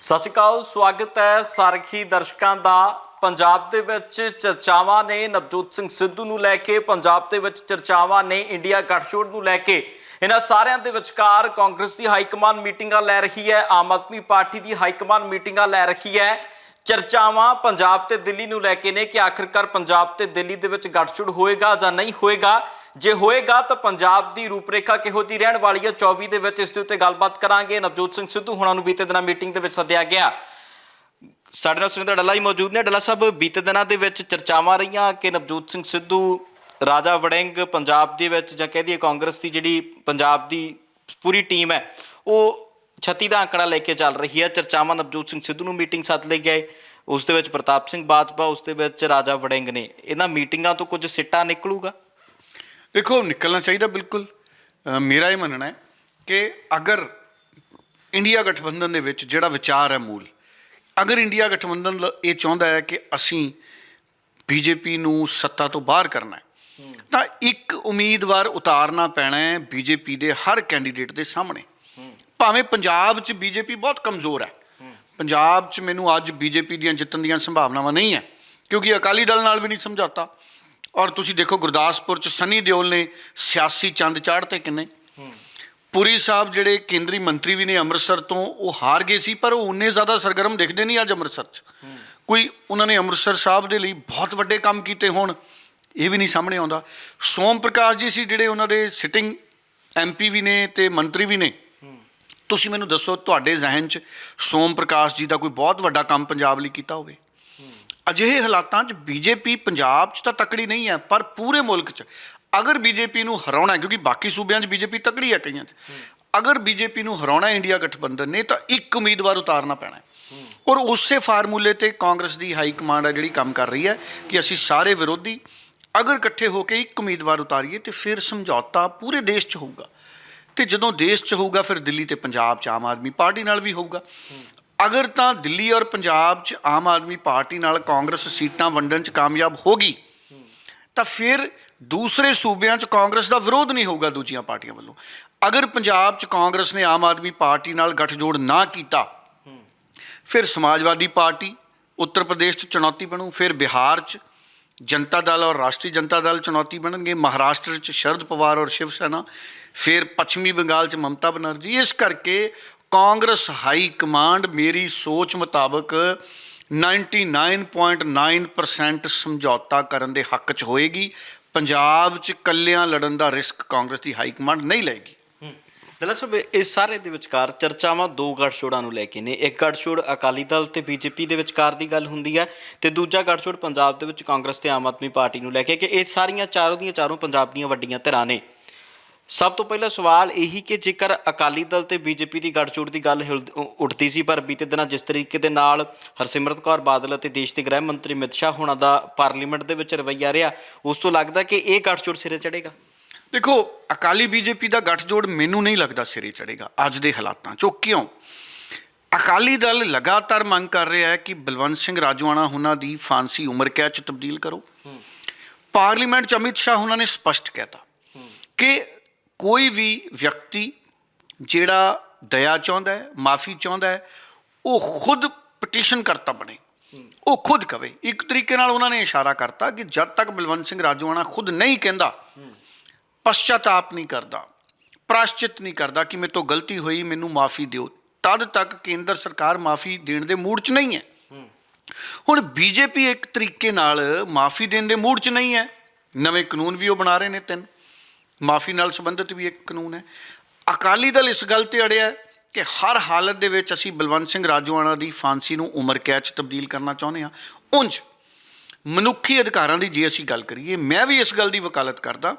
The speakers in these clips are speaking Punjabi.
ਸਤਿ ਸ਼੍ਰੀ ਅਕਾਲ, ਸਵਾਗਤ ਹੈ ਸਾਰਖੀ ਦਰਸ਼ਕਾਂ ਦਾ। ਪੰਜਾਬ ਦੇ ਵਿੱਚ ਚਰਚਾਵਾਂ ਨੇ, ਨਵਜੋਤ ਸਿੰਘ ਸਿੱਧੂ ਨੂੰ ਲੈ ਕੇ, ਪੰਜਾਬ ਦੇ ਵਿੱਚ ਚਰਚਾਵਾਂ ਨੇ, ਇੰਡੀਆ ਗੱਠਜੋੜ ਨੂੰ ਲੈ ਕੇ। ਇਹਨਾਂ ਸਾਰਿਆਂ ਦੇ ਵਿਚਕਾਰ ਕਾਂਗਰਸ ਦੀ ਹਾਈ ਕਮਾਂਡ ਮੀਟਿੰਗਾਂ ਲੈ ਰਹੀ ਹੈ, ਆਮ ਆਦਮੀ ਪਾਰਟੀ ਦੀ ਹਾਈ ਕਮਾਂਡ ਮੀਟਿੰਗਾਂ ਲੈ ਰਹੀ ਹੈ। ਚਰਚਾਵਾਂ ਪੰਜਾਬ ਤੇ ਦਿੱਲੀ ਨੂੰ ਲੈ ਕੇ ਨੇ ਕਿ ਆਖਿਰਕਾਰ ਪੰਜਾਬ ਤੇ ਦਿੱਲੀ ਦੇ ਵਿੱਚ ਗੱਠਜੋੜ ਹੋਏਗਾ ਜਾਂ ਨਹੀਂ ਹੋਏਗਾ। ਜੇ ਹੋਏਗਾ ਤਾਂ ਪੰਜਾਬ ਦੀ ਰੂਪਰੇਖਾ ਕਿਹੋ ਜਿਹੀ ਰਹਿਣ ਵਾਲੀ ਹੈ? 24 ਦੇ ਵਿੱਚ ਇਸ ਦੇ ਉੱਤੇ ਗੱਲਬਾਤ ਕਰਾਂਗੇ। ਨਵਜੋਤ ਸਿੰਘ ਸਿੱਧੂ ਹੁਣਾਂ ਨੂੰ ਬੀਤੇ ਦਿਨਾਂ ਮੀਟਿੰਗ ਦੇ ਵਿੱਚ ਸੱਦਿਆ ਗਿਆ। ਸਾਡੇ ਨਾਲ ਸੁਰਿੰਦਰ ਡੱਲਾ ਹੀ ਮੌਜੂਦ ਨੇ। ਡੱਲਾ ਸਾਹਿਬ, ਬੀਤੇ ਦਿਨਾਂ ਦੇ ਵਿੱਚ ਚਰਚਾਵਾਂ ਰਹੀਆਂ ਕਿ ਨਵਜੋਤ ਸਿੰਘ ਸਿੱਧੂ, ਰਾਜਾ ਵੜਿੰਗ ਪੰਜਾਬ ਦੇ ਵਿੱਚ ਜਾਂ ਕਹਿ ਦਈਏ ਕਾਂਗਰਸ ਦੀ ਜਿਹੜੀ ਪੰਜਾਬ ਦੀ ਪੂਰੀ ਟੀਮ ਹੈ, ਉਹ 36 ਦਾ ਅੰਕੜਾ ਲੈ ਕੇ ਚੱਲ ਰਹੀ ਹੈ। ਚਰਚਾਵਾਂ ਨਵਜੋਤ ਸਿੰਘ ਸਿੱਧੂ ਨੂੰ ਮੀਟਿੰਗ ਸੱਦ ਲਈ ਗਏ। ਉਸ ਦੇ ਵਿੱਚ ਪ੍ਰਤਾਪ ਸਿੰਘ ਬਾਜਵਾ, ਉਸ ਦੇ ਵਿੱਚ ਰਾਜਾ ਵੜਿੰਗ ਨੇ। ਇਹਨਾਂ ਮੀਟਿੰਗਾਂ ਤੋਂ ਕੁਝ ਸਿੱਟਾ ਨਿਕਲੂਗਾ? ਦੇਖੋ, ਨਿਕਲਣਾ ਚਾਹੀਦਾ ਬਿਲਕੁਲ। ਮੇਰਾ ਇਹ ਮੰਨਣਾ ਹੈ ਕਿ ਅਗਰ ਇੰਡੀਆ ਗਠਬੰਧਨ ਦੇ ਵਿੱਚ ਜਿਹੜਾ ਵਿਚਾਰ ਹੈ ਮੂਲ, ਅਗਰ ਇੰਡੀਆ ਗਠਬੰਧਨ ਇਹ ਚਾਹੁੰਦਾ ਹੈ ਕਿ ਅਸੀਂ ਬੀਜੇਪੀ ਨੂੰ ਸੱਤਾ ਤੋਂ ਬਾਹਰ ਕਰਨਾ ਹੈ, ਤਾਂ ਇੱਕ ਉਮੀਦਵਾਰ ਉਤਾਰਨਾ ਪੈਣਾ ਹੈ ਬੀਜੇਪੀ ਦੇ ਹਰ ਕੈਂਡੀਡੇਟ ਦੇ ਸਾਹਮਣੇ। ਭਾਵੇਂ ਪੰਜਾਬ 'ਚ ਬੀਜੇਪੀ ਬਹੁਤ ਕਮਜ਼ੋਰ ਹੈ। ਪੰਜਾਬ 'ਚ ਮੈਨੂੰ ਅੱਜ ਬੀਜੇਪੀ ਦੀਆਂ ਜਿੱਤਣ ਦੀਆਂ ਸੰਭਾਵਨਾਵਾਂ ਨਹੀਂ ਹੈ, ਕਿਉਂਕਿ ਅਕਾਲੀ ਦਲ ਨਾਲ ਵੀ ਨਹੀਂ ਸਮਝੌਤਾ। ਔਰ ਤੁਸੀਂ ਦੇਖੋ ਗੁਰਦਾਸਪੁਰ 'ਚ ਸਨੀ ਦਿਓਲ ਨੇ ਸਿਆਸੀ ਚੰਦ ਚਾੜਤੇ ਕਿੰਨੇ। ਪੁਰੀ ਸਾਹਿਬ ਜਿਹੜੇ ਕੇਂਦਰੀ ਮੰਤਰੀ ਵੀ ਨੇ ਅੰਮ੍ਰਿਤਸਰ ਤੋਂ, ਉਹ ਹਾਰ ਗਏ ਸੀ, ਪਰ ਉਹ ਉਨੇ ਜ਼ਿਆਦਾ ਸਰਗਰਮ ਦਿਖਦੇ ਨਹੀਂ ਅੱਜ ਅੰਮ੍ਰਿਤਸਰ 'ਚ। ਕੋਈ ਉਹਨਾਂ ਨੇ ਅੰਮ੍ਰਿਤਸਰ ਸਾਹਿਬ ਦੇ ਲਈ ਬਹੁਤ ਵੱਡੇ ਕੰਮ ਕੀਤੇ ਹੋਣ, ਇਹ ਵੀ ਨਹੀਂ ਸਾਹਮਣੇ ਆਉਂਦਾ। ਸੋਮ ਪ੍ਰਕਾਸ਼ ਜੀ ਸੀ ਜਿਹੜੇ ਉਹਨਾਂ ਦੇ ਸਿਟਿੰਗ ਐਮਪੀ ਵੀ ਨੇ ਤੇ ਮੰਤਰੀ ਵੀ ਨੇ। ਤੁਸੀਂ ਮੈਨੂੰ ਦੱਸੋ, ਤੁਹਾਡੇ ਜ਼ਿਹਨ 'ਚ ਸੋਮ ਪ੍ਰਕਾਸ਼ ਜੀ ਦਾ ਕੋਈ ਬਹੁਤ ਵੱਡਾ ਕੰਮ ਪੰਜਾਬ ਲਈ ਕੀਤਾ ਹੋਵੇ? ਅਜਿਹੇ ਹਾਲਾਤਾਂ 'ਚ ਬੀਜੇਪੀ ਪੰਜਾਬ 'ਚ ਤਾਂ ਤਕੜੀ ਨਹੀਂ ਹੈ, ਪਰ ਪੂਰੇ ਮੁਲਕ 'ਚ। ਅਗਰ ਬੀਜੇਪੀ ਨੂੰ ਹਰਾਉਣਾ ਕਿਉਂਕਿ ਬਾਕੀ ਸੂਬਿਆਂ 'ਚ ਬੀਜੇਪੀ ਤਕੜੀ ਹੈ ਕਈਆਂ 'ਚ। ਅਗਰ ਬੀਜੇਪੀ ਨੂੰ ਹਰਾਉਣਾ ਇੰਡੀਆ ਗਠਬੰਧਨ ਨੇ, ਤਾਂ ਇੱਕ ਉਮੀਦਵਾਰ ਉਤਾਰਨਾ ਪੈਣਾ ਔਰ ਉਸੇ ਫਾਰਮੂਲੇ ਤੇ ਕਾਂਗਰਸ ਦੀ ਹਾਈ ਕਮਾਂਡ ਹੈ ਜਿਹੜੀ ਕੰਮ ਕਰ ਰਹੀ ਹੈ ਕਿ ਅਸੀਂ ਸਾਰੇ ਵਿਰੋਧੀ ਅਗਰ ਇਕੱਠੇ ਹੋ ਕੇ ਇੱਕ ਉਮੀਦਵਾਰ ਉਤਾਰੀਏ ਤੇ ਫਿਰ ਸਮਝੌਤਾ ਪੂਰੇ ਦੇਸ਼ 'ਚ ਹੋਊਗਾ। ਤੇ ਜਦੋਂ ਦੇਸ਼ 'ਚ ਹੋਊਗਾ, ਫਿਰ ਦਿੱਲੀ ਤੇ ਪੰਜਾਬ 'ਚ ਆਮ ਆਦਮੀ ਪਾਰਟੀ ਨਾਲ ਵੀ ਹੋਊਗਾ। ਅਗਰ ਤਾਂ ਦਿੱਲੀ ਔਰ ਪੰਜਾਬ 'ਚ ਆਮ ਆਦਮੀ ਪਾਰਟੀ ਨਾਲ ਕਾਂਗਰਸ ਸੀਟਾਂ ਵੰਡਣ 'ਚ ਕਾਮਯਾਬ ਹੋਗੀ ਤਾਂ ਫਿਰ ਦੂਸਰੇ ਸੂਬਿਆਂ 'ਚ ਕਾਂਗਰਸ ਦਾ ਵਿਰੋਧ ਨਹੀਂ ਹੋਊਗਾ ਦੂਜੀਆਂ ਪਾਰਟੀਆਂ ਵੱਲੋਂ। ਅਗਰ ਪੰਜਾਬ 'ਚ ਕਾਂਗਰਸ ਨੇ ਆਮ ਆਦਮੀ ਪਾਰਟੀ ਨਾਲ ਗੱਠਜੋੜ ਨਾ ਕੀਤਾ, ਫਿਰ ਸਮਾਜਵਾਦੀ ਪਾਰਟੀ ਉੱਤਰ ਪ੍ਰਦੇਸ਼ 'ਚ ਚੁਣੌਤੀ ਬਣੂ, ਫਿਰ ਬਿਹਾਰ 'ਚ ਜਨਤਾ ਦਲ ਔਰ ਰਾਸ਼ਟਰੀ ਜਨਤਾ ਦਲ ਚੁਣੌਤੀ ਬਣਨਗੇ। ਮਹਾਰਾਸ਼ਟਰ 'ਚ ਸ਼ਰਦ ਪਵਾਰ ਔਰ ਸ਼ਿਵ ਸੈਨਾ, ਫਿਰ ਪੱਛਮੀ ਬੰਗਾਲ 'ਚ ਮਮਤਾ ਬਨਰਜੀ। ਇਸ ਕਰਕੇ ਕਾਂਗਰਸ ਹਾਈ ਕਮਾਂਡ ਮੇਰੀ ਸੋਚ ਮੁਤਾਬਕ 99.9% ਸਮਝੌਤਾ ਕਰਨ ਦੇ ਹੱਕ 'ਚ ਹੋਏਗੀ। ਪੰਜਾਬ 'ਚ ਕੱਲਿਆਂ ਲੜਨ ਦਾ ਰਿਸਕ ਕਾਂਗਰਸ ਦੀ ਹਾਈ ਕਮਾਂਡ ਨਹੀਂ ਲਏਗੀ। ਡੱਲਾ ਸਾਹਿਬ ਇਸ ਸਾਰੇ ਦੇ ਵਿਚਕਾਰ ਚਰਚਾਵਾਂ ਦੋ ਗੱਠਜੋੜਾਂ ਨੂੰ ਲੈ ਕੇ ਨੇ। ਇੱਕ ਗੱਠਜੋੜ ਅਕਾਲੀ ਦਲ ਤੇ ਬੀਜੇਪੀ ਦੇ ਵਿਚਕਾਰ ਦੀ ਗੱਲ ਹੁੰਦੀ ਹੈ ਤੇ ਦੂਜਾ ਗੱਠਜੋੜ ਪੰਜਾਬ ਦੇ ਵਿੱਚ ਕਾਂਗਰਸ ਤੇ ਆਮ ਆਦਮੀ ਪਾਰਟੀ ਨੂੰ ਲੈ ਕੇ, ਕਿ ਇਹ ਸਾਰੀਆਂ ਚਾਰੋਂ ਦੀਆਂ ਚਾਰੋਂ ਪੰਜਾਬ ਦੀਆਂ ਵੱਡੀਆਂ ਧਿਰਾਂ ਨੇ। ਸਭ ਤੋਂ ਪਹਿਲਾ ਸਵਾਲ ਇਹੀ ਕਿ ਜੇਕਰ ਅਕਾਲੀ ਦਲ ਤੇ ਬੀਜੇਪੀ ਦੀ ਗੱਠਜੋੜ ਦੀ ਗੱਲ ਹਿਲ- ਉੱਠਦੀ ਸੀ ਪਰ ਬੀਤੇ ਦਿਨਾਂ ਜਿਸ ਤਰੀਕੇ ਦੇ ਨਾਲ ਹਰਸਿਮਰਤ ਕੌਰ ਬਾਦਲ ਅਤੇ ਦੇਸ਼ ਦੇ ਗ੍ਰਹਿ ਮੰਤਰੀ ਅਮਿਤ ਸ਼ਾਹ ਹੋਣਾ ਦਾ ਪਾਰਲੀਮੈਂਟ ਦੇ ਵਿੱਚ ਰਵੱਈਆ ਰਿਹਾ, ਉਸ ਤੋਂ ਲੱਗਦਾ ਕਿ ਇਹ ਗੱਠਜੋੜ ਸਿਰੇ ਚੜੇਗਾ ਦੇਖੋ, ਅਕਾਲੀ ਬੀਜੇਪੀ ਦਾ ਗੱਠਜੋੜ ਮੈਨੂੰ ਨਹੀਂ ਲੱਗਦਾ ਸਿਰੇ ਚੜੇਗਾ ਅੱਜ ਦੇ ਹਾਲਾਤਾਂ 'ਚੋਂ। ਕਿਉਂ? ਅਕਾਲੀ ਦਲ ਲਗਾਤਾਰ ਮੰਗ ਕਰ ਰਿਹਾ ਹੈ ਕਿ ਬਲਵੰਤ ਸਿੰਘ ਰਾਜਵਾਨਾ ਉਹਨਾਂ ਦੀ ਫਾਂਸੀ ਉਮਰ ਕੈਦ 'ਚ ਤਬਦੀਲ ਕਰੋ। ਪਾਰਲੀਮੈਂਟ 'ਚ ਅਮਿਤ ਸ਼ਾਹ ਉਹਨਾਂ ਨੇ ਸਪਸ਼ਟ ਕਹਿਤਾ ਕਿ ਕੋਈ ਵੀ ਵਿਅਕਤੀ ਜਿਹੜਾ ਦਇਆ ਚਾਹੁੰਦਾ ਹੈ, ਮਾਫੀ ਚਾਹੁੰਦਾ ਹੈ, ਉਹ ਖੁਦ ਪਟੀਸ਼ਨ ਕਰਤਾ ਬਣੇ। ਉਹ ਖੁਦ ਕਵੇ। ਇੱਕ ਤਰੀਕੇ ਨਾਲ ਉਹਨਾਂ ਨੇ ਇਸ਼ਾਰਾ ਕਰਤਾ ਕਿ ਜਦ ਤੱਕ ਬਲਵੰਤ ਸਿੰਘ ਰਾਜਵਾਨਾ ਖੁਦ ਨਹੀਂ ਕਹਿੰਦਾ ਪਛਤਾਪ ਨਹੀਂ ਕਰਦਾ, ਪ੍ਰਾਸ਼ਚਿਤ ਨਹੀਂ ਕਰਦਾ ਕਿ ਮੇਰੇ ਤੋਂ ਗਲਤੀ ਹੋਈ, ਮੈਨੂੰ ਮਾਫੀ ਦਿਓ। ਤਦ ਤੱਕ ਕੇਂਦਰ ਸਰਕਾਰ ਮਾਫੀ ਦੇਣ ਦੇ ਮੂਡ 'ਚ ਨਹੀਂ ਹੈ। ਹੁਣ ਬੀਜੇਪੀ ਇੱਕ ਤਰੀਕੇ ਨਾਲ ਮਾਫੀ ਦੇਣ ਦੇ ਮੂਡ 'ਚ ਨਹੀਂ ਹੈ। ਨਵੇਂ ਕਾਨੂੰਨ ਵੀ ਉਹ ਬਣਾ ਰਹੇ ਨੇ ਤਿੰਨ। ਮਾਫੀ ਨਾਲ ਸੰਬੰਧਿਤ ਵੀ ਇੱਕ ਕਾਨੂੰਨ ਹੈ। ਅਕਾਲੀ ਦਲ ਇਸ ਗੱਲ ਤੇ ਅੜਿਆ ਕਿ ਹਰ ਹਾਲਤ ਦੇ ਵਿੱਚ ਅਸੀਂ ਬਲਵੰਤ ਸਿੰਘ ਰਾਜੋਆਣਾ ਦੀ ਫਾਂਸੀ ਨੂੰ ਉਮਰ ਕੈਦ 'ਚ ਤਬਦੀਲ ਕਰਨਾ ਚਾਹੁੰਦੇ ਹਾਂ। ਉਂਝ ਮਨੁੱਖੀ ਅਧਿਕਾਰਾਂ ਦੀ ਜੇ ਅਸੀਂ ਗੱਲ ਕਰੀਏ, ਮੈਂ ਵੀ ਇਸ ਗੱਲ ਦੀ ਵਕਾਲਤ ਕਰਦਾ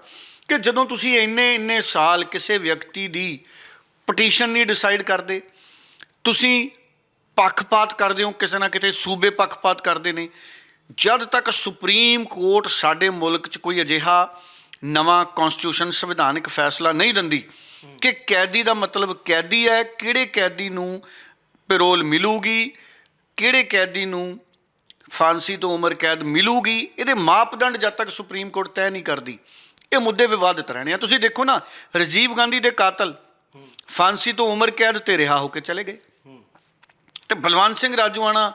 ਕਿ ਜਦੋਂ ਤੁਸੀਂ ਇੰਨੇ ਇੰਨੇ ਸਾਲ ਕਿਸੇ ਵਿਅਕਤੀ ਦੀ ਪਟੀਸ਼ਨ ਨਹੀਂ ਡਿਸਾਈਡ ਕਰਦੇ, ਤੁਸੀਂ ਪੱਖਪਾਤ ਕਰਦੇ ਹੋ, ਕਿਸੇ ਨਾ ਕਿਤੇ ਸੂਬੇ ਪੱਖਪਾਤ ਕਰਦੇ ਨੇ, ਜਦ ਤੱਕ ਸੁਪਰੀਮ ਕੋਰਟ ਸਾਡੇ ਮੁਲਕ 'ਚ ਕੋਈ ਅਜਿਹਾ ਨਵਾਂ ਕਨਸਟੀਟਿਊਸ਼ਨ ਸੰਵਿਧਾਨਕ ਫੈਸਲਾ ਨਹੀਂ ਦਿੰਦੀ, ਕਿ ਕੈਦੀ ਦਾ ਮਤਲਬ ਕੈਦੀ ਹੈ, ਕਿਹੜੇ ਕੈਦੀ ਨੂੰ ਪੈਰੋਲ ਮਿਲੂਗੀ, ਕਿਹੜੇ ਕੈਦੀ ਨੂੰ ਫਾਂਸੀ ਤੋਂ ਉਮਰ ਕੈਦ ਮਿਲੂਗੀ, ਇਹਦੇ ਮਾਪਦੰਡ ਜਦ ਤੱਕ ਸੁਪਰੀਮ ਕੋਰਟ ਤੈਅ ਨਹੀਂ ਕਰਦੀ। ਇਹ ਮੁੱਦੇ ਵਿਵਾਦਿਤ ਰਹਿਣੇ ਆ। ਤੁਸੀਂ ਦੇਖੋ ਨਾ, ਰਾਜੀਵ ਗਾਂਧੀ ਦੇ ਕਾਤਲ ਫਾਂਸੀ ਤੋਂ ਉਮਰ ਕੈਦ ਤੇ ਰਿਹਾ ਹੋ ਕੇ ਚਲੇ ਗਏ। ਤੇ ਬਲਵੰਤ ਸਿੰਘ ਰਾਜੂਆਣਾ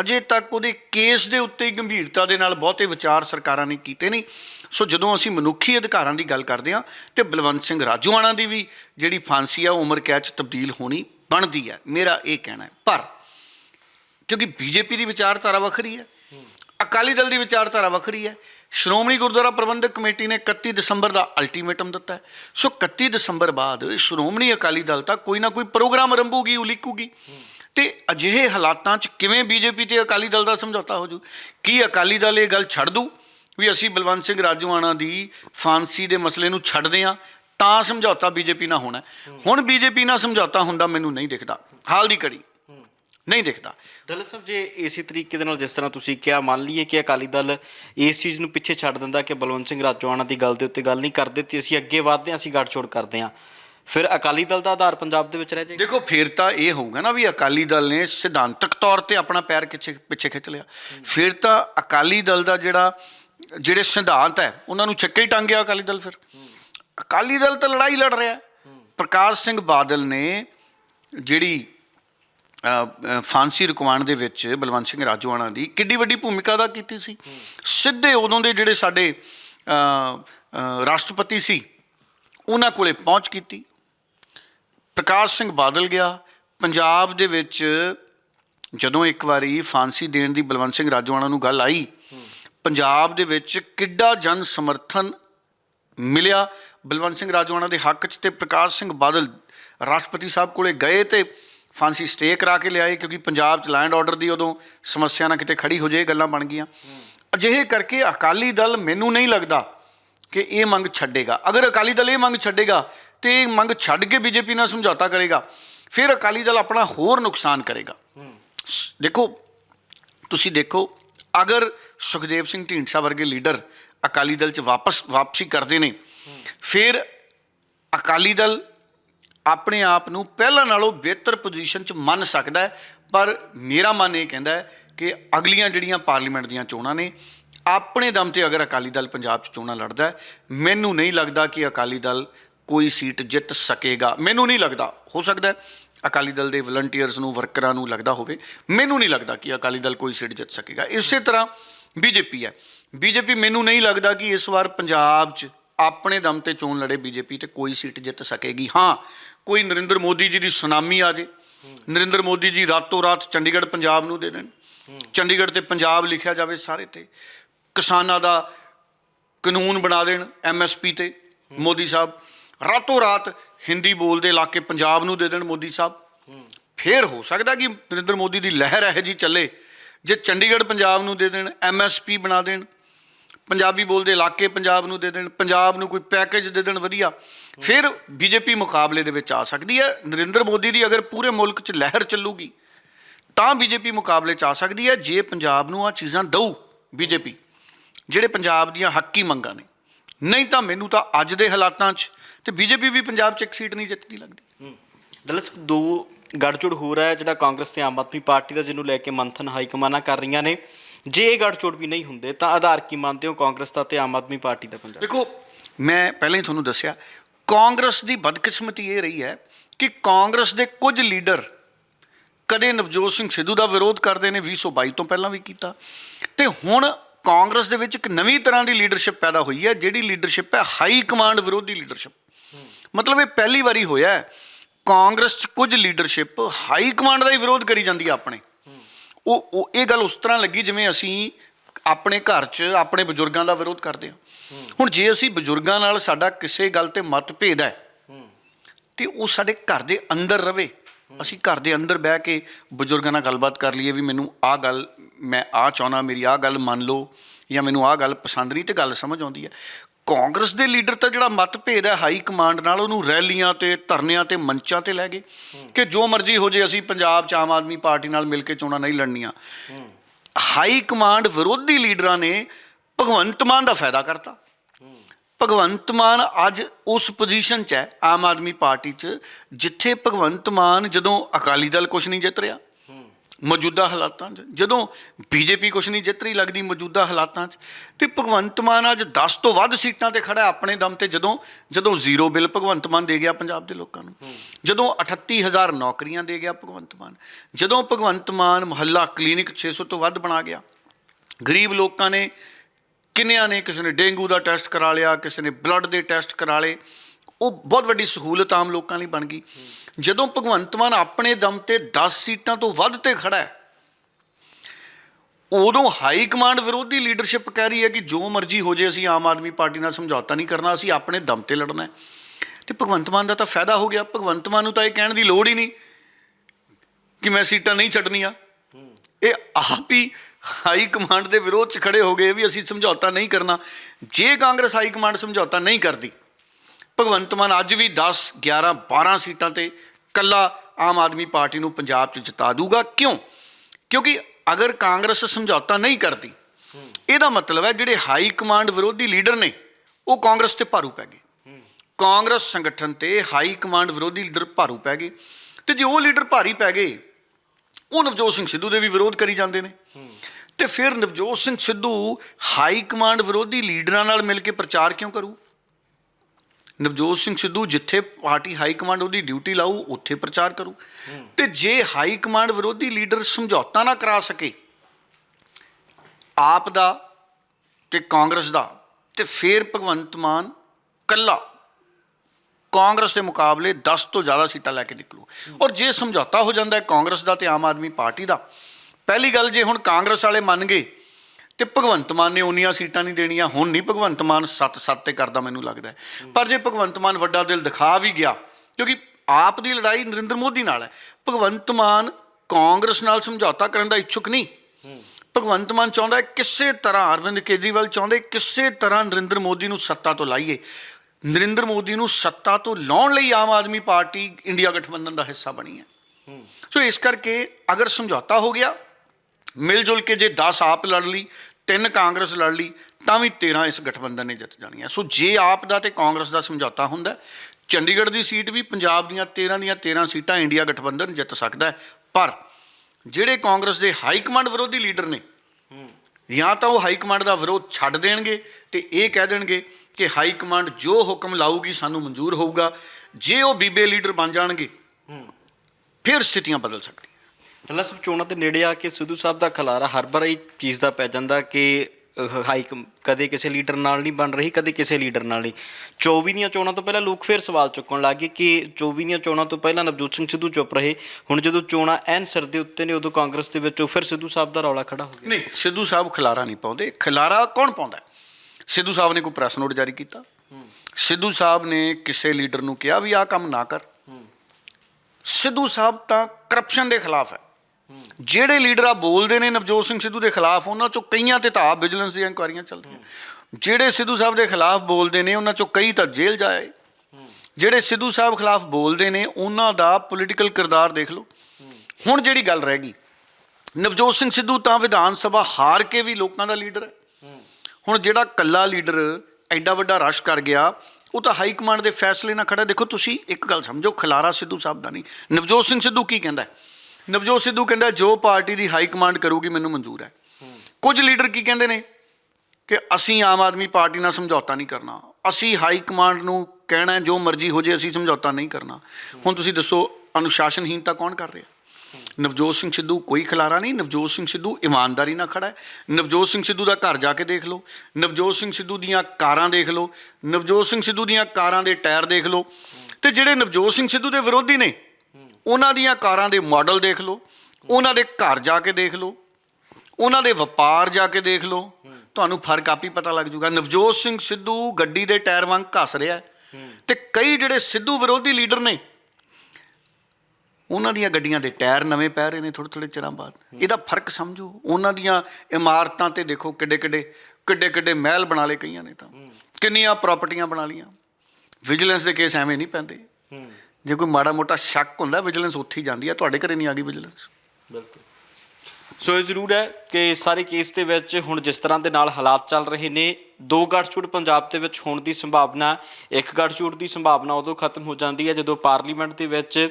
ਹਜੇ ਤੱਕ ਉਹਦੇ ਕੇਸ ਦੇ ਉੱਤੇ ਗੰਭੀਰਤਾ ਦੇ ਨਾਲ ਬਹੁਤੇ ਵਿਚਾਰ ਸਰਕਾਰਾਂ ਨੇ ਕੀਤੇ ਨਹੀਂ। ਸੋ ਜਦੋਂ ਅਸੀਂ ਮਨੁੱਖੀ ਅਧਿਕਾਰਾਂ ਦੀ ਗੱਲ ਕਰਦੇ ਹਾਂ, ਤੇ ਬਲਵੰਤ ਸਿੰਘ ਰਾਜੂਆਣਾ ਦੀ ਵੀ ਜਿਹੜੀ ਫਾਂਸੀ ਆ ਉਹ ਉਮਰ ਕੈਦ 'ਚ ਤਬਦੀਲ ਹੋਣੀ ਬਣਦੀ ਹੈ। ਮੇਰਾ ਇਹ ਕਹਿਣਾ ਹੈ। ਪਰ ਕਿਉਂਕਿ ਬੀਜੇਪੀ ਦੀ ਵਿਚਾਰਧਾਰਾ ਵੱਖਰੀ ਹੈ, ਅਕਾਲੀ ਦਲ ਦੀ ਵਿਚਾਰਧਾਰਾ ਵੱਖਰੀ ਹੈ ਸ਼੍ਰੋਮਣੀ ਗੁਰਦੁਆਰਾ ਪ੍ਰਬੰਧਕ ਕਮੇਟੀ ਨੇ 31 ਦਸੰਬਰ ਦਾ ਅਲਟੀਮੇਟਮ ਦਿੱਤਾ ਸੋ 31 ਦਸੰਬਰ ਬਾਅਦ ਸ਼੍ਰੋਮਣੀ ਅਕਾਲੀ ਦਲ ਤਾਂ ਕੋਈ ਨਾ ਕੋਈ ਪ੍ਰੋਗਰਾਮ ਆਰੰਭੂਗੀ ਉਲੀਕੂਗੀ। ਤੇ ਅਜਿਹੇ ਹਾਲਾਤਾਂ 'ਚ ਕਿਵੇਂ ਬੀਜੇਪੀ ਤੇ ਅਕਾਲੀ ਦਲ ਦਾ ਸਮਝੌਤਾ ਹੋ ਜੂ? ਕੀ ਅਕਾਲੀ ਦਲ ਇਹ ਗੱਲ ਛੱਡ ਦੂ ਵੀ ਅਸੀਂ ਬਲਵੰਤ ਸਿੰਘ ਰਾਜੂਆਣਾ ਦੀ ਫਾਂਸੀ ਦੇ ਮਸਲੇ ਨੂੰ ਛੱਡਦੇ ਹਾਂ, ਤਾਂ ਸਮਝੌਤਾ ਬੀਜੇਪੀ ਨਾਲ ਹੋਣਾ ਹੈ। ਹੁਣ ਬੀਜੇਪੀ ਨਾਲ ਸਮਝੌਤਾ ਹੁੰਦਾ ਮੈਨੂੰ ਨਹੀਂ ਦਿਖਦਾ। ਹਾਲ ਦੀ ਘੜੀ। ਨਹੀਂ ਦਿਖਦਾ। ਡੱਲਰ ਸਾਹਿਬ ਜੇ ਇਸੇ ਤਰੀਕੇ ਦੇ ਨਾਲ ਜਿਸ ਤਰ੍ਹਾਂ ਤੁਸੀਂ ਕਿਹਾ ਮੰਨ ਲਈਏ ਕਿ ਅਕਾਲੀ ਦਲ ਇਸ ਚੀਜ਼ ਨੂੰ ਪਿੱਛੇ ਛੱਡ ਦਿੰਦਾ ਕਿ ਬਲਵੰਤ ਸਿੰਘ ਰਾਜੋਆਣਾ ਦੀ ਗੱਲ ਦੇ ਉੱਤੇ ਗੱਲ ਨਹੀਂ ਕਰਦੇ ਤੇ ਅਸੀਂ ਅੱਗੇ ਵਧਦੇ ਹਾਂ ਅਸੀਂ ਗੱਠਜੋੜ ਕਰਦੇ ਹਾਂ। ਫਿਰ ਅਕਾਲੀ ਦਲ ਦਾ ਆਧਾਰ ਪੰਜਾਬ ਦੇ ਵਿੱਚ ਰਹਿ ਜਾਏਗਾ। ਦੇਖੋ ਫਿਰ ਤਾਂ ਇਹ ਹੋਊਗਾ ਨਾ ਵੀ ਅਕਾਲੀ ਦਲ ਨੇ ਸਿਧਾਂਤਕ ਤੌਰ ਤੇ ਆਪਣਾ ਪੈਰ ਪਿੱਛੇ ਪਿੱਛੇ ਖਿੱਚ ਲਿਆ। ਫਿਰ ਤਾਂ ਅਕਾਲੀ ਦਲ ਦਾ ਜਿਹੜਾ ਜਿਹੜੇ ਸਿਧਾਂਤ ਹੈ ਉਹਨਾਂ ਨੂੰ ਛੱਕੇ ਹੀ ਟੰਗਿਆ ਅਕਾਲੀ ਦਲ ਫਿਰ। ਅਕਾਲੀ ਦਲ ਤਾਂ ਲੜਾਈ ਲੜ ਰਿਹਾ। ਪ੍ਰਕਾਸ਼ ਸਿੰਘ ਬਾਦਲ ਨੇ ਜਿਹੜੀ ਫਾਂਸੀ ਰੁਕਵਾਉਣ ਦੇ ਵਿੱਚ ਬਲਵੰਤ ਸਿੰਘ ਰਾਜੋਆਣਾ ਦੀ ਕਿੱਡੀ ਵੱਡੀ ਭੂਮਿਕਾ ਅਦਾ ਕੀਤੀ ਸੀ। ਸਿੱਧੇ ਉਦੋਂ ਦੇ ਜਿਹੜੇ ਸਾਡੇ ਰਾਸ਼ਟਰਪਤੀ ਸੀ ਉਹਨਾਂ ਕੋਲੇ ਪਹੁੰਚ ਕੀਤੀ। ਪ੍ਰਕਾਸ਼ ਸਿੰਘ ਬਾਦਲ ਗਿਆ। ਪੰਜਾਬ ਦੇ ਵਿੱਚ ਜਦੋਂ ਇੱਕ ਵਾਰੀ ਫਾਂਸੀ ਦੇਣ ਦੀ ਬਲਵੰਤ ਸਿੰਘ ਰਾਜੋਆਣਾ ਨੂੰ ਗੱਲ ਆਈ ਪੰਜਾਬ ਦੇ ਵਿੱਚ ਕਿੱਡਾ ਜਨ ਸਮਰਥਨ ਮਿਲਿਆ। ਬਲਵੰਤ ਸਿੰਘ ਰਾਜੋਆਣਾ ਦੇ ਹੱਕ 'ਚ ਤੇ ਪ੍ਰਕਾਸ਼ ਸਿੰਘ ਬਾਦਲ ਰਾਸ਼ਟਰਪਤੀ ਸਾਹਿਬ ਕੋਲੇ ਗਏ ਤੇ ਫਾਂਸੀ ਸਟੇ ਕਰਾ ਕੇ ਲਿਆਏ, ਕਿਉਂਕਿ ਪੰਜਾਬ 'ਚ ਲੈਂਡ ਆਰਡਰ ਦੀ ਉਦੋਂ ਸਮੱਸਿਆ ਨਾ ਕਿਤੇ ਖੜੀ ਹੋ ਜਾਏ ਗੱਲਾਂ ਬਣ ਗਈਆਂ। ਅਜਿਹੇ ਕਰਕੇ ਅਕਾਲੀ ਦਲ ਮੈਨੂੰ ਨਹੀਂ ਲੱਗਦਾ ਕਿ ਇਹ ਮੰਗ ਛੱਡੇਗਾ। ਅਗਰ ਅਕਾਲੀ ਦਲ ਇਹ ਮੰਗ ਛੱਡੇਗਾ, ਤੇ ਇਹ ਮੰਗ ਛੱਡ ਕੇ ਬੀਜੇਪੀ ਨਾਲ ਸਮਝੌਤਾ ਕਰੇਗਾ, ਫਿਰ ਅਕਾਲੀ ਦਲ ਆਪਣਾ ਹੋਰ ਨੁਕਸਾਨ ਕਰੇਗਾ। ਸ- ਦੇਖੋ, ਤੁਸੀਂ ਦੇਖੋ, ਅਗਰ ਸੁਖਦੇਵ ਸਿੰਘ ਢੀਂਡਸਾ ਵਰਗੇ ਲੀਡਰ ਅਕਾਲੀ ਦਲ ਚ ਵਾਪਸ, ਵਾਪਸੀ ਕਰਦੇ ਨੇ, ਫਿਰ ਅਕਾਲੀ ਦਲ ਆਪਣੇ ਆਪ ਨੂੰ ਪਹਿਲਾਂ ਨਾਲੋਂ ਬਿਹਤਰ ਪੋਜੀਸ਼ਨ 'ਚ ਮੰਨ ਸਕਦਾ ਹੈ। ਪਰ ਮੇਰਾ ਮਨ ਇਹ ਕਹਿੰਦਾ ਹੈ ਕਿ ਅਗਲੀਆਂ ਜਿਹੜੀਆਂ ਪਾਰਲੀਮੈਂਟ ਦੀਆਂ ਚੋਣਾਂ ਨੇ, ਆਪਣੇ ਦਮ ਤੇ ਅਗਰ ਅਕਾਲੀ ਦਲ ਪੰਜਾਬ 'ਚ ਚੋਣਾਂ ਲੜਦਾ ਹੈ, ਮੈਨੂੰ ਨਹੀਂ ਲੱਗਦਾ ਕਿ ਅਕਾਲੀ ਦਲ ਕੋਈ ਸੀਟ ਜਿੱਤ ਸਕੇਗਾ। ਮੈਨੂੰ ਨਹੀਂ ਲੱਗਦਾ। ਹੋ ਸਕਦਾ ਹੈ ਅਕਾਲੀ ਦਲ ਦੇ ਵਲੰਟੀਅਰਸ ਨੂੰ ਵਰਕਰਾਂ ਨੂੰ ਲੱਗਦਾ ਹੋਵੇ। ਮੈਨੂੰ ਨਹੀਂ ਲੱਗਦਾ ਕਿ ਅਕਾਲੀ ਦਲ ਕੋਈ ਸੀਟ ਜਿੱਤ ਸਕੇਗਾ। ਇਸੇ ਤਰ੍ਹਾਂ ਬੀਜੇਪੀ ਹੈ। ਬੀਜੇਪੀ ਮੈਨੂੰ ਨਹੀਂ ਲੱਗਦਾ ਕਿ ਇਸ ਵਾਰ ਪੰਜਾਬ 'ਚ ਆਪਣੇ ਦਮ ਤੇ ਚੋਣ ਲੜੇ ਬੀਜੇਪੀ ਤੇ ਕੋਈ ਸੀਟ ਜਿੱਤ ਸਕੇਗੀ। ਹਾਂ ਕੋਈ ਨਰਿੰਦਰ ਮੋਦੀ ਜੀ ਦੀ ਸੁਨਾਮੀ ਆ ਜੇ, ਨਰਿੰਦਰ ਮੋਦੀ ਜੀ ਰਾਤੋਂ ਰਾਤ ਚੰਡੀਗੜ੍ਹ ਪੰਜਾਬ ਨੂੰ ਦੇ ਦੇਣ। ਚੰਡੀਗੜ੍ਹ ਤੇ ਪੰਜਾਬ ਲਿਖਿਆ ਜਾਵੇ ਸਾਰੇ ਤੇ। ਕਿਸਾਨਾਂ ਦਾ ਕਾਨੂੰਨ ਬਣਾ ਦੇਣ ਐਮਐਸਪੀ ਤੇ, ਮੋਦੀ ਸਾਹਿਬ। ਰਾਤੋਂ ਰਾਤ ਹਿੰਦੀ ਬੋਲਦੇ ਇਲਾਕੇ ਪੰਜਾਬ ਨੂੰ ਦੇ ਦੇਣ ਮੋਦੀ ਸਾਹਿਬ। ਫੇਰ ਹੋ ਸਕਦਾ ਕਿ ਨਰਿੰਦਰ ਮੋਦੀ ਦੀ ਲਹਿਰ ਇਹੋ ਜੀ ਚੱਲੇ, ਜੇ ਚੰਡੀਗੜ੍ਹ ਪੰਜਾਬ ਨੂੰ ਦੇ ਦੇਣ ਐਮਐਸਪੀ ਬਣਾ ਦੇਣ। ਪੰਜਾਬੀ ਬੋਲਦੇ, ਇਲਾਕੇ ਪੰਜਾਬ ਨੂੰ ਦੇ ਦੇਣ, ਪੰਜਾਬ ਨੂੰ ਕੋਈ ਪੈਕੇਜ ਦੇ ਦੇਣ, ਵਧੀਆ। ਫਿਰ ਬੀਜੇਪੀ ਮੁਕਾਬਲੇ ਦੇ ਵਿੱਚ ਆ ਸਕਦੀ ਹੈ। ਨਰਿੰਦਰ ਮੋਦੀ ਦੀ ਅਗਰ ਪੂਰੇ ਮੁਲਕ 'ਚ ਲਹਿਰ ਚੱਲੂਗੀ, ਤਾਂ ਬੀਜੇਪੀ ਮੁਕਾਬਲੇ 'ਚ ਆ ਸਕਦੀ ਹੈ। ਜੇ ਪੰਜਾਬ ਨੂੰ ਆ ਚੀਜ਼ਾਂ ਦਊ ਬੀਜੇਪੀ, ਜਿਹੜੇ ਪੰਜਾਬ ਦੀਆਂ ਹੱਕੀ ਮੰਗਾਂ ਨੇ, ਨਹੀਂ ਤਾਂ ਮੈਨੂੰ ਤਾਂ ਅੱਜ ਦੇ ਹਾਲਾਤਾਂ 'ਚ ਤੇ ਬੀਜੇਪੀ ਵੀ ਪੰਜਾਬ 'ਚ ਇੱਕ ਸੀਟ ਨਹੀਂ ਜਿੱਤਦੀ ਲੱਗਦੀ। ਦਲਸ ਦੋ ਗੱਠਜੋੜ ਹੋ ਰਿਹਾ ਹੈ, ਜਿਹੜਾ ਕਾਂਗਰਸ ਤੇ ਆਮ ਆਦਮੀ ਪਾਰਟੀ ਦਾ, ਜਿਹਨੂੰ ਲੈ ਕੇ ਮੰਥਨ ਹਾਈ ਕਮਾਨਾਂ ਕਰ ਰਹੀਆਂ ਨੇ। ਜੇ ਇਹ ਗੜਚੋੜ ਵੀ ਨਹੀਂ ਹੁੰਦੇ, ਤਾਂ ਆਧਾਰ ਕੀ ਮੰਨਦੇ ਹੋ? ਕਾਂਗਰਸ ਦਾ ਤੇ ਆਮ ਆਦਮੀ ਪਾਰਟੀ ਦਾ ਪੰਜਾਬ। ਦੇਖੋ, ਮੈਂ ਪਹਿਲਾਂ ਹੀ ਤੁਹਾਨੂੰ ਦੱਸਿਆ, ਕਾਂਗਰਸ ਦੀ ਬਦਕਿਸਮਤੀ ਇਹ ਰਹੀ ਹੈ ਕਿ ਕਾਂਗਰਸ ਦੇ ਕੁਝ ਲੀਡਰ ਕਦੇ ਨਵਜੋਤ ਸਿੰਘ ਸਿੱਧੂ ਦਾ ਵਿਰੋਧ ਕਰਦੇ ਨੇ 2022 ਤੋਂ ਪਹਿਲਾਂ ਵੀ ਕੀਤਾ। ਤੇ ਹੁਣ ਕਾਂਗਰਸ ਦੇ ਵਿੱਚ ਇੱਕ ਨਵੀਂ ਤਰ੍ਹਾਂ ਦੀ ਲੀਡਰਸ਼ਿਪ ਪੈਦਾ ਹੋਈ ਹੈ, ਜਿਹੜੀ ਲੀਡਰਸ਼ਿਪ ਹੈ ਹਾਈ ਕਮਾਂਡ ਵਿਰੋਧੀ ਲੀਡਰਸ਼ਿਪ। ਮਤਲਬ ਇਹ ਪਹਿਲੀ ਵਾਰੀ ਹੋਇਆ ਕਾਂਗਰਸ 'ਚ ਕੁਝ ਲੀਡਰਸ਼ਿਪ ਹਾਈ ਕਮਾਂਡ ਦਾ ਹੀ ਵਿਰੋਧ ਕਰੀ ਜਾਂਦੀ ਹੈ ਆਪਣੇ। ਉਹ ਉਹ ਇਹ ਗੱਲ ਉਸ ਤਰ੍ਹਾਂ ਲੱਗੀ ਜਿਵੇਂ ਅਸੀਂ ਆਪਣੇ ਘਰ 'ਚ ਆਪਣੇ ਬਜ਼ੁਰਗਾਂ ਦਾ ਵਿਰੋਧ ਕਰਦੇ ਹਾਂ। ਹੁਣ ਜੇ ਅਸੀਂ ਬਜ਼ੁਰਗਾਂ ਨਾਲ ਸਾਡਾ ਕਿਸੇ ਗੱਲ ਤੇ ਮਤਭੇਦ ਹੈ ਤੇ ਉਹ ਸਾਡੇ ਘਰ ਦੇ ਅੰਦਰ ਰਵੇ। ਅਸੀਂ ਘਰ ਦੇ ਅੰਦਰ ਬਹਿ ਕੇ ਬਜ਼ੁਰਗਾਂ ਨਾਲ ਗੱਲਬਾਤ ਕਰ ਲਈਏ ਵੀ ਮੈਨੂੰ ਆਹ ਗੱਲ ਮੈਂ ਆਹ ਚਾਹਣਾ ਮੇਰੀ ਆਹ ਗੱਲ ਮੰਨ ਲਓ ਜਾਂ ਮੈਨੂੰ ਆਹ ਗੱਲ ਪਸੰਦ ਨਹੀਂ ਤੇ ਗੱਲ ਸਮਝ ਆਉਂਦੀ ਹੈ। ਕਾਂਗਰਸ ਦੇ ਲੀਡਰ ਤਾਂ ਜਿਹੜਾ ਮਤਭੇਦ ਹੈ ਹਾਈ ਕਮਾਂਡ ਨਾਲ, ਉਹਨੂੰ ਰੈਲੀਆਂ ਤੇ, ਧਰਨਿਆਂ ਤੇ, ਮੰਚਾਂ ਤੇ ਲੈ ਗਏ ਕਿ ਜੋ ਮਰਜ਼ੀ ਹੋ ਜੇ, ਅਸੀਂ ਪੰਜਾਬ 'ਚ ਆਮ ਆਦਮੀ ਪਾਰਟੀ ਨਾਲ ਮਿਲ ਕੇ ਚੋਣਾਂ ਨਹੀਂ ਲੜਨੀਆਂ। ਹਾਈ ਕਮਾਂਡ ਵਿਰੋਧੀ ਲੀਡਰਾਂ ਨੇ ਭਗਵੰਤ ਮਾਨ ਦਾ ਫਾਇਦਾ ਕਰਤਾ। ਭਗਵੰਤ ਮਾਨ ਅੱਜ ਉਸ ਪੋਜੀਸ਼ਨ 'ਚ ਹੈ, ਆਮ ਆਦਮੀ ਪਾਰਟੀ 'ਚ, ਜਿੱਥੇ ਭਗਵੰਤ ਮਾਨ ਜਦੋਂ ਅਕਾਲੀ ਦਲ ਕੁਝ ਨਹੀਂ ਜਿੱਤ ਰਿਹਾ। ਮੌਜੂਦਾ ਹਾਲਾਤਾਂ 'ਚ। ਜਦੋਂ ਬੀਜੇਪੀ ਕੁਛ ਨਹੀਂ ਜਿੱਤ ਰਹੀ ਲੱਗਦੀ ਮੌਜੂਦਾ ਹਾਲਾਤਾਂ 'ਚ। ਤੇ ਭਗਵੰਤ ਮਾਨ ਅੱਜ 10 ਤੋਂ ਵੱਧ ਸੀਟਾਂ ਤੇ ਖੜਾ ਆਪਣੇ ਦਮ ਤੇ ਜਦੋਂ ਜਦੋਂ ਜ਼ੀਰੋ ਬਿੱਲ ਭਗਵੰਤ ਮਾਨ ਦੇ ਗਿਆ ਪੰਜਾਬ ਦੇ ਲੋਕਾਂ ਨੂੰ। ਜਦੋਂ 38000 ਨੌਕਰੀਆਂ ਦੇ ਗਿਆ ਭਗਵੰਤ ਮਾਨ। ਜਦੋਂ ਭਗਵੰਤ ਮਾਨ ਮੁਹੱਲਾ ਕਲੀਨਿਕ 600 ਤੋਂ ਵੱਧ ਬਣਾ ਗਿਆ। ਗਰੀਬ ਲੋਕਾਂ ਨੇ ਕਿੰਨਿਆਂ ਨੇ ਕਿਸੇ ਨੇ ਡੇਂਗੂ ਦਾ ਟੈਸਟ ਕਰਾ ਲਿਆ, ਕਿਸੇ ਨੇ ਬਲੱਡ ਦੇ ਟੈਸਟ ਕਰਾ ਲਏ। ਉਹ ਬਹੁਤ ਵੱਡੀ ਸਹੂਲਤ ਆਮ ਲੋਕਾਂ ਲਈ ਬਣ ਗਈ। ਜਦੋਂ ਭਗਵੰਤ ਮਾਨ ਆਪਣੇ ਦਮ ਤੇ 10 ਸੀਟਾਂ ਤੋਂ ਵੱਧ ਤੇ ਖੜਾ ਹੈ, ਉਦੋਂ ਹਾਈ ਕਮਾਂਡ ਵਿਰੋਧੀ ਲੀਡਰਸ਼ਿਪ ਕਹਿ ਰਹੀ ਹੈ ਕਿ ਜੋ ਮਰਜ਼ੀ ਹੋ ਜੇ, ਅਸੀਂ ਆਮ ਆਦਮੀ ਪਾਰਟੀ ਨਾਲ ਸਮਝੌਤਾ ਨਹੀਂ ਕਰਨਾ, ਅਸੀਂ ਆਪਣੇ ਦਮ ਤੇ ਲੜਨਾ ਹੈ। ਤੇ ਭਗਵੰਤ ਮਾਨ ਦਾ ਤਾਂ ਫਾਇਦਾ ਹੋ ਗਿਆ। ਭਗਵੰਤ ਮਾਨ ਨੂੰ ਤਾਂ ਇਹ ਕਹਿਣ ਦੀ ਲੋੜ ਹੀ ਨਹੀਂ ਕਿ ਮੈਂ ਸੀਟਾਂ ਨਹੀਂ ਛੱਡਣੀਆਂ। ਇਹ ਆਪ ਹੀ ਹਾਈ ਕਮਾਂਡ ਦੇ ਵਿਰੋਧ 'ਚ ਖੜੇ ਹੋ ਗਏ ਵੀ ਅਸੀਂ ਸਮਝੌਤਾ ਨਹੀਂ ਕਰਨਾ। ਜੇ ਕਾਂਗਰਸ ਹਾਈ ਕਮਾਂਡ ਸਮਝੌਤਾ ਨਹੀਂ ਕਰਦੀ ਭਗਵੰਤ ਮਾਨ ਅੱਜ ਵੀ 10 11 12 ਸੀਟਾਂ ਤੇ ਕੱਲਾ ਆਮ ਆਦਮੀ ਪਾਰਟੀ ਨੂੰ ਪੰਜਾਬ 'ਚ ਜਿਤਾ ਦੂਗਾ। ਕਿਉਂ? ਕਿਉਂਕਿ ਅਗਰ ਕਾਂਗਰਸ ਸਮਝੌਤਾ ਨਹੀਂ ਕਰਦੀ, ਇਹਦਾ ਮਤਲਬ ਹੈ ਜਿਹੜੇ ਹਾਈ ਕਮਾਂਡ ਵਿਰੋਧੀ ਲੀਡਰ ਨੇ, ਉਹ ਕਾਂਗਰਸ ਤੇ ਭਾਰੂ ਪੈ ਗਏ। ਕਾਂਗਰਸ ਸੰਗਠਨ ਤੇ ਹਾਈ ਕਮਾਂਡ ਵਿਰੋਧੀ ਲੀਡਰ ਭਾਰੂ ਪੈ ਗਏ ਤੇ ਜੇ ਉਹ ਲੀਡਰ ਭਾਰੀ ਪੈ ਗਏ, ਉਹ ਨਵਜੋਤ ਸਿੰਘ ਸਿੱਧੂ ਦੇ ਵੀ ਵਿਰੋਧ ਕਰੀ ਜਾਂਦੇ ਨੇ। ਤੇ ਫਿਰ ਨਵਜੋਤ ਸਿੰਘ ਸਿੱਧੂ ਹਾਈ ਕਮਾਂਡ ਵਿਰੋਧੀ ਲੀਡਰਾਂ ਨਾਲ ਮਿਲ ਕੇ ਪ੍ਰਚਾਰ ਕਿਉਂ ਕਰੂ? ਨਵਜੋਤ ਸਿੰਘ ਸਿੱਧੂ ਜਿੱਥੇ ਪਾਰਟੀ ਹਾਈ ਕਮਾਂਡ ਉਹਦੀ ਡਿਊਟੀ ਲਾਊ, ਉੱਥੇ ਪ੍ਰਚਾਰ ਕਰੂ। ਤੇ ਜੇ ਹਾਈ ਕਮਾਂਡ ਵਿਰੋਧੀ ਲੀਡਰ ਸਮਝੌਤਾ ਨਾ ਕਰਾ ਸਕੇ, ਆਪ ਦਾ ਤੇ ਕਾਂਗਰਸ ਦਾ, ਤੇ ਫਿਰ ਭਗਵੰਤ ਮਾਨ ਕੱਲਾ ਕਾਂਗਰਸ ਦੇ ਮੁਕਾਬਲੇ 10 ਤੋਂ ਜ਼ਿਆਦਾ ਸੀਟਾਂ ਲੈ ਕੇ ਨਿਕਲੂ। ਔਰ ਜੇ ਸਮਝੌਤਾ ਹੋ ਜਾਂਦਾ ਹੈ ਕਾਂਗਰਸ ਦਾ ਤੇ ਆਮ ਆਦਮੀ ਪਾਰਟੀ ਦਾ, ਪਹਿਲੀ ਗੱਲ ਜੇ ਹੁਣ ਕਾਂਗਰਸ ਵਾਲੇ ਮੰਨ ਗਏ ਤੇ ਭਗਵੰਤ ਮਾਨ ਨੇ ਉਨੀਆਂ ਸੀਟਾਂ ਨਹੀਂ ਦੇਣੀਆਂ ਹੁਣ ਨਹੀਂ ਭਗਵੰਤ ਮਾਨ 7-7 ਤੇ ਕਰਦਾ ਮੈਨੂੰ ਲੱਗਦਾ। ਪਰ ਜੇ ਭਗਵੰਤ ਮਾਨ ਵੱਡਾ ਦਿਲ ਦਿਖਾ ਵੀ ਗਿਆ ਕਿਉਂਕਿ ਆਪ ਦੀ ਲੜਾਈ ਨਰਿੰਦਰ ਮੋਦੀ ਨਾਲ ਹੈ ਭਗਵੰਤ ਮਾਨ ਕਾਂਗਰਸ ਨਾਲ ਸਮਝੌਤਾ ਕਰਨ ਦਾ ਇੱਛੁਕ ਨਹੀਂ। ਭਗਵੰਤ ਮਾਨ ਚਾਹੁੰਦਾ ਹੈ ਕਿਸੇ ਤਰ੍ਹਾਂ ਅਰਵਿੰਦ ਕੇਜਰੀਵਾਲ ਚਾਹੁੰਦੇ ਕਿਸੇ ਤਰ੍ਹਾਂ ਨਰਿੰਦਰ ਮੋਦੀ ਨੂੰ ਸੱਤਾ ਤੋਂ ਲਾਈਏ। ਨਰਿੰਦਰ ਮੋਦੀ ਨੂੰ ਸੱਤਾ ਤੋਂ ਲਾਉਣ ਲਈ ਆਮ ਆਦਮੀ ਪਾਰਟੀ ਇੰਡੀਆ ਗਠਬੰਧਨ ਦਾ ਹਿੱਸਾ ਬਣੀ ਹੈ। ਸੋ ਇਸ ਕਰਕੇ ਅਗਰ ਸਮਝੌਤਾ ਹੋ ਗਿਆ ਮਿਲ ਜੁਲ ਕੇ ਜੇ 10 ਆਪ ਲੜ ਲਈ ਤਿੰਨ ਕਾਂਗਰਸ ਲੜ ਲਈ ਤਾਂ ਵੀ 13 ਇਸ ਗਠਬੰਧਨ ਨੇ ਜਿੱਤ ਜਾਣੀਆਂ। ਸੋ ਜੇ ਆਪ ਦਾ ਤੇ ਕਾਂਗਰਸ ਦਾ ਸਮਝੌਤਾ ਹੁੰਦਾ ਚੰਡੀਗੜ੍ਹ ਦੀ ਸੀਟ ਵੀ ਪੰਜਾਬ ਦੀਆਂ 13 ਦੀਆਂ 13 ਸੀਟਾਂ ਇੰਡੀਆ ਗਠਬੰਧਨ ਜਿੱਤ ਸਕਦਾ ਹੈ। ਪਰ ਜਿਹੜੇ ਕਾਂਗਰਸ ਦੇ ਹਾਈ ਕਮਾਂਡ ਵਿਰੋਧੀ ਲੀਡਰ ਨੇ ਜਾਂ ਤਾਂ ਉਹ ਹਾਈ ਕਮਾਂਡ ਦਾ ਵਿਰੋਧ ਛੱਡ ਦੇਣਗੇ ਤੇ ਇਹ ਕਹਿ ਦੇਣਗੇ ਕਿ ਹਾਈ ਕਮਾਂਡ ਜੋ ਹੁਕਮ ਲਾਊਗੀ ਸਾਨੂੰ ਮਨਜ਼ੂਰ ਹੋਊਗਾ। ਜੇ ਉਹ ਬੀਬੇ ਲੀਡਰ ਬਣ ਜਾਣਗੇ ਫਿਰ ਸਥਿਤੀਆਂ ਬਦਲ ਸਕਦੀਆਂ। ਟੱਲਾ ਸਾਹਿਬ ਚੋਣਾਂ ਦੇ ਨੇੜੇ ਆ ਕੇ ਸਿੱਧੂ ਸਾਹਿਬ ਦਾ ਖਲਾਰਾ ਹਰ ਵਾਰ ਇਹ ਚੀਜ਼ ਦਾ ਪੈ ਜਾਂਦਾ ਕਿ ਹਾਈ ਕਦੇ ਕਿਸੇ ਲੀਡਰ ਨਾਲ ਨਹੀਂ ਬਣ ਰਹੀ ਕਦੇ ਕਿਸੇ ਲੀਡਰ ਨਾਲ ਨਹੀਂ। 24 ਦੀਆਂ ਚੋਣਾਂ ਤੋਂ ਪਹਿਲਾਂ ਲੋਕ ਫੇਰ ਸਵਾਲ ਚੁੱਕਣ ਲੱਗੇ ਕਿ 24 ਦੀਆਂ ਚੋਣਾਂ ਤੋਂ ਪਹਿਲਾਂ ਨਵਜੋਤ ਸਿੰਘ ਸਿੱਧੂ ਚੁੱਪ ਰਹੇ। ਹੁਣ ਜਦੋਂ ਚੋਣਾਂ ਐਨ ਸਿਰ ਦੇ ਉੱਤੇ ਨੇ ਉਦੋਂ ਕਾਂਗਰਸ ਦੇ ਵਿੱਚੋਂ ਫਿਰ ਸਿੱਧੂ ਸਾਹਿਬ ਦਾ ਰੌਲਾ ਖੜਾ ਹੋ ਗਿਆ। ਨਹੀਂ ਸਿੱਧੂ ਸਾਹਿਬ ਖਿਲਾਰਾ ਨਹੀਂ ਪਾਉਂਦੇ। ਖਿਲਾਰਾ ਕੌਣ ਪਾਉਂਦਾ? ਸਿੱਧੂ ਸਾਹਿਬ ਨੇ ਕੋਈ ਪ੍ਰੈਸ ਨੋਟ ਜਾਰੀ ਕੀਤਾ? ਸਿੱਧੂ ਸਾਹਿਬ ਨੇ ਕਿਸੇ ਲੀਡਰ ਨੂੰ ਕਿਹਾ ਵੀ ਆਹ ਕੰਮ ਨਾ ਕਰ। ਸਿੱਧੂ ਸਾਹਿਬ ਤਾਂ ਕਰਪਸ਼ਨ ਦੇ ਖਿਲਾਫ ਹੈ। ਜਿਹੜੇ ਲੀਡਰ ਆ ਬੋਲਦੇ ਨੇ ਨਵਜੋਤ ਸਿੰਘ ਸਿੱਧੂ ਦੇ ਖਿਲਾਫ, ਉਹਨਾਂ ਚੋਂ ਕਈਆਂ ਤੇ ਤਾਂ ਵਿਜੀਲੈਂਸ ਦੀਆਂ ਇਨਕੁਆਰੀਆਂ ਚੱਲਦੀਆਂ। ਜਿਹੜੇ ਸਿੱਧੂ ਸਾਹਿਬ ਦੇ ਖਿਲਾਫ ਬੋਲਦੇ ਨੇ, ਉਹਨਾਂ ਚੋਂ ਕਈ ਤਾਂ ਜੇਲ੍ਹ ਜਾਏ। ਜਿਹੜੇ ਸਿੱਧੂ ਸਾਹਿਬ ਖਿਲਾਫ ਬੋਲਦੇ ਨੇ, ਉਹਨਾਂ ਦਾ ਪੋਲੀਟੀਕਲ ਕਿਰਦਾਰ ਦੇਖ ਲਓ। ਹੁਣ ਜਿਹੜੀ ਗੱਲ ਰਹਿ ਗਈ, ਨਵਜੋਤ ਸਿੰਘ ਸਿੱਧੂ ਤਾਂ ਵਿਧਾਨ ਸਭਾ ਹਾਰ ਕੇ ਵੀ ਲੋਕਾਂ ਦਾ ਲੀਡਰ ਹੈ। ਹੁਣ ਜਿਹੜਾ ਕੱਲਾ ਲੀਡਰ ਐਡਾ ਵੱਡਾ ਰਸ਼ ਕਰ ਗਿਆ, ਉਹ ਤਾਂ ਹਾਈ ਕਮਾਂਡ ਦੇ ਫੈਸਲੇ ਨਾਲ ਖੜਾ। ਦੇਖੋ, ਤੁਸੀਂ ਇੱਕ ਗੱਲ ਸਮਝੋ, ਖਲਾਰਾ ਸਿੱਧੂ ਸਾਹਿਬ ਦਾ ਨਹੀਂ। ਨਵਜੋਤ ਸਿੰਘ ਸਿੱਧੂ ਕੀ ਕਹਿੰਦਾ ਹੈ? ਨਵਜੋਤ ਸਿੱਧੂ ਕਹਿੰਦਾ ਜੋ ਪਾਰਟੀ ਦੀ ਹਾਈ ਕਮਾਂਡ ਕਰੂਗੀ ਮੈਨੂੰ ਮਨਜ਼ੂਰ ਹੈ। ਕੁਝ ਲੀਡਰ ਕੀ ਕਹਿੰਦੇ ਨੇ ਕਿ ਅਸੀਂ ਆਮ ਆਦਮੀ ਪਾਰਟੀ ਨਾਲ ਸਮਝੌਤਾ ਨਹੀਂ ਕਰਨਾ। ਅਸੀਂ ਹਾਈ ਕਮਾਂਡ ਨੂੰ ਕਹਿਣਾ ਜੋ ਮਰਜ਼ੀ ਹੋ ਜੇ ਅਸੀਂ ਸਮਝੌਤਾ ਨਹੀਂ ਕਰਨਾ। ਹੁਣ ਤੁਸੀਂ ਦੱਸੋ ਅਨੁਸ਼ਾਸਨਹੀਨਤਾ ਕੌਣ ਕਰ ਰਿਹਾ? ਨਵਜੋਤ ਸਿੰਘ ਸਿੱਧੂ ਕੋਈ ਖਿਲਾਰਾ ਨਹੀਂ। ਨਵਜੋਤ ਸਿੰਘ ਸਿੱਧੂ ਇਮਾਨਦਾਰੀ ਨਾਲ ਖੜਾ ਹੈ। ਨਵਜੋਤ ਸਿੰਘ ਸਿੱਧੂ ਦਾ ਘਰ ਜਾ ਕੇ ਦੇਖ ਲਓ। ਨਵਜੋਤ ਸਿੰਘ ਸਿੱਧੂ ਦੀਆਂ ਕਾਰਾਂ ਦੇਖ ਲਓ। ਨਵਜੋਤ ਸਿੰਘ ਸਿੱਧੂ ਦੀਆਂ ਕਾਰਾਂ ਦੇ ਟਾਇਰ ਦੇਖ ਲਓ। ਤੇ ਜਿਹੜੇ ਨਵਜੋਤ ਸਿੰਘ ਸਿੱਧੂ ਦੇ ਵਿਰੋਧੀ ਨੇ ਉਹਨਾਂ ਦੀਆਂ ਕਾਰਾਂ ਦੇ ਮਾਡਲ ਦੇਖ ਲਓ, ਉਹਨਾਂ ਦੇ ਘਰ ਜਾ ਕੇ ਦੇਖ ਲਓ, ਉਹਨਾਂ ਦੇ ਵਪਾਰ ਜਾ ਕੇ ਦੇਖ ਲਓ, ਤੁਹਾਨੂੰ ਫ਼ਰਕ ਆਪੀ ਪਤਾ ਲੱਗ ਜੂਗਾ ਨਵਜੋਤ ਸਿੰਘ ਸਿੱਧੂ ਗੱਡੀ ਦੇ ਟਾਇਰ ਵਾਂਗ ਘਸ ਰਿਹਾ ਹੈ ਤੇ ਕਈ ਜਿਹੜੇ ਸਿੱਧੂ ਵਿਰੋਧੀ ਲੀਡਰ ਨੇ, ਉਹਨਾਂ ਦੀਆਂ ਗੱਡੀਆਂ ਦੇ ਟਾਇਰ ਨਵੇਂ ਪੈ ਰਹੇ ਨੇ ਥੋੜੇ ਥੋੜੇ ਚਿਰਾਂ ਬਾਅਦ। ਇਹਦਾ ਫ਼ਰਕ ਸਮਝੋ, ਉਹਨਾਂ ਦੀਆਂ ਇਮਾਰਤਾਂ ਤੇ ਦੇਖੋ ਕਿੱਡੇ ਕਿੱਡੇ ਕਿੱਡੇ ਕਿੱਡੇ ਮਹਿਲ ਬਣਾ ਲਏ ਕਈਆਂ ਨੇ ਤਾਂ। ਕਿੰਨੀਆਂ ਪ੍ਰਾਪਰਟੀਆਂ ਬਣਾ ਲੀਆਂ ਵਿਜੀਲੈਂਸ ਦੇ ਕੇਸ ਐਵੇਂ ਨਹੀਂ ਪੈਂਦੇ। ਜੇ ਕੋਈ ਮਾੜਾ ਮੋਟਾ ਸ਼ੱਕ ਹੁੰਦਾ ਵਿਜੀਲੈਂਸ ਉੱਥੇ ਹੀ ਜਾਂਦੀ ਹੈ ਤੁਹਾਡੇ ਘਰੇ ਨਹੀਂ ਆ ਗਈ ਵਿਜੀਲੈਂਸ ਬਿਲਕੁਲ। ਸੋ ਇਹ ਜ਼ਰੂਰ ਹੈ ਕਿ ਸਾਰੇ ਕੇਸ ਦੇ ਵਿੱਚ ਹੁਣ ਜਿਸ ਤਰ੍ਹਾਂ ਦੇ ਨਾਲ ਹਾਲਾਤ ਚੱਲ ਰਹੇ ਨੇ, ਦੋ ਗੱਠਜੋੜ ਪੰਜਾਬ ਦੇ ਵਿੱਚ ਹੋਣ ਦੀ ਸੰਭਾਵਨਾ, ਇੱਕ ਗੱਠਜੋੜ ਦੀ ਸੰਭਾਵਨਾ ਉਦੋਂ ਖਤਮ ਹੋ ਜਾਂਦੀ ਹੈ ਜਦੋਂ ਪਾਰਲੀਮੈਂਟ ਦੇ ਵਿੱਚ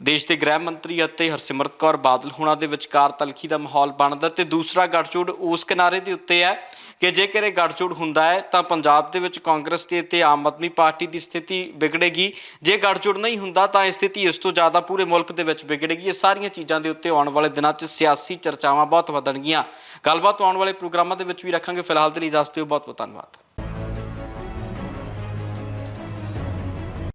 ਦੇਸ਼ ਦੇ ਗ੍ਰਹਿ ਮੰਤਰੀ ਅਤੇ ਹਰਸਿਮਰਤ ਕੌਰ ਬਾਦਲ ਹੁਣਾਂ ਦੇ ਵਿਚਕਾਰ ਤਲਖੀ ਦਾ ਮਾਹੌਲ ਬਣਦਾ ਤੇ ਦੂਸਰਾ ਗੱਠਜੋੜ ਉਸ ਕਿਨਾਰੇ ਦੇ ਉੱਤੇ ਹੈ ਕਿ ਜੇਕਰ ਇਹ ਗੱਠਜੋੜ ਹੁੰਦਾ ਹੈ, ਤਾਂ ਪੰਜਾਬ ਦੇ ਵਿੱਚ ਕਾਂਗਰਸ ਦੀ ਤੇ ਆਮ ਆਦਮੀ ਪਾਰਟੀ ਦੀ ਸਥਿਤੀ ਵਿਗੜੇਗੀ। ਜੇ ਗੱਠਜੋੜ ਨਹੀਂ ਹੁੰਦਾ, ਤਾਂ ਇਹ ਸਥਿਤੀ ਇਸ ਤੋਂ ਜ਼ਿਆਦਾ ਪੂਰੇ ਮੁਲਕ ਦੇ ਵਿੱਚ ਵਿਗੜੇਗੀ। ਇਹ ਸਾਰੀਆਂ ਚੀਜ਼ਾਂ ਦੇ ਉੱਤੇ ਆਉਣ ਵਾਲੇ ਦਿਨਾਂ 'ਚ ਸਿਆਸੀ ਚਰਚਾਵਾਂ ਬਹੁਤ ਵਧਣਗੀਆਂ। ਗੱਲਬਾਤ ਆਉਣ ਵਾਲੇ ਪ੍ਰੋਗਰਾਮਾਂ ਦੇ ਵਿੱਚ ਵੀ ਰੱਖਾਂਗੇ। ਫਿਲਹਾਲ ਦੇ ਲਈ ਇਜਾਜ਼ਤ ਦਿਓ। ਬਹੁਤ ਬਹੁਤ ਧੰਨਵਾਦ।